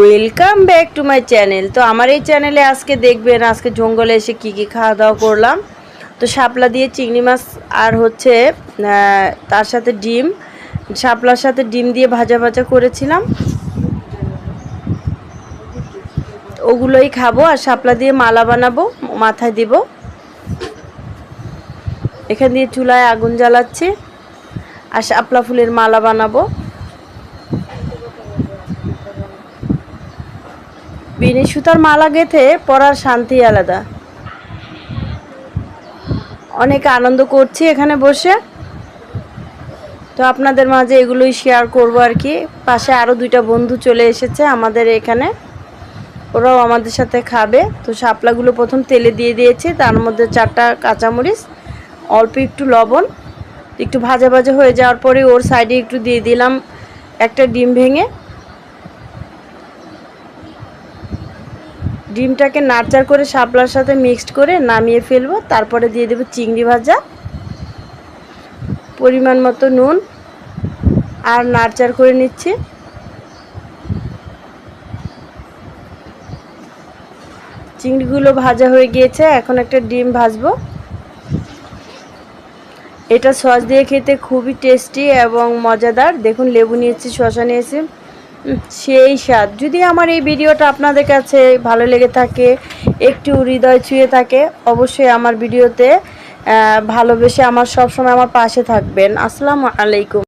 Welcome back to my channel তো আমার এই চ্যানেলে আজকে দেখবেন, আজকে জঙ্গলে এসে কি কি খাওয়া দাওয়া করলাম। তো শাপলা দিয়ে চিংড়ি মাছ আর হচ্ছে তার সাথে ডিম। শাপলার সাথে ডিম দিয়ে ভাজা ভাজা করেছিলাম। ওগুলোই খাব আর শাপলা দিয়ে মালা বানাবো, মাথায় দিব। এখান দিয়ে চুলায় আগুন জ্বালাচ্ছি আর শাপলা ফুলের মালা বানাবো। বিনি সুতার মালা গেথে পরার শান্তি আলাদা। অনেক আনন্দ করছি এখানে বসে। তো আপনাদের মাঝে এগুলোই শেয়ার করব আর কি। পাশে আরও দুইটা বন্ধু চলে এসেছে আমাদের এখানে। ওরাও আমাদের সাথে খাবে। তো শাপলাগুলো প্রথম তেলে দিয়ে দিয়েছি, তার মধ্যে চারটা কাঁচামরিচ, অল্প একটু লবণ। একটু ভাজা ভাজা হয়ে যাওয়ার পরে ওর সাইডে একটু দিয়ে দিলাম একটা ডিম ভেঙে। ডিমটাকে নাড়চাড় করে শাপলার সাথে মিক্সড করে নামিয়ে ফেলব। তারপরে দিয়ে দেবো চিংড়ি ভাজা, পরিমাণ মতো নুন, আর নাড়চাড় করে নিচ্ছি। চিংড়িগুলো ভাজা হয়ে গিয়েছে, এখন একটা ডিম ভাজবো। এটা সস দিয়ে খেতে খুবই টেস্টি এবং মজাদার। দেখুন, লেবু নিয়েছি, শসা নিয়েছি। সেই স্বাদ। যদি আমার এই ভিডিওটা আপনাদের কাছে ভালো লেগে থাকে, একটু হৃদয় ছুঁয়ে থাকে, অবশ্যই আমার ভিডিওতে ভালোবেসে আমার সবসময় আমার পাশে থাকবেন। আসসালামু আলাইকুম।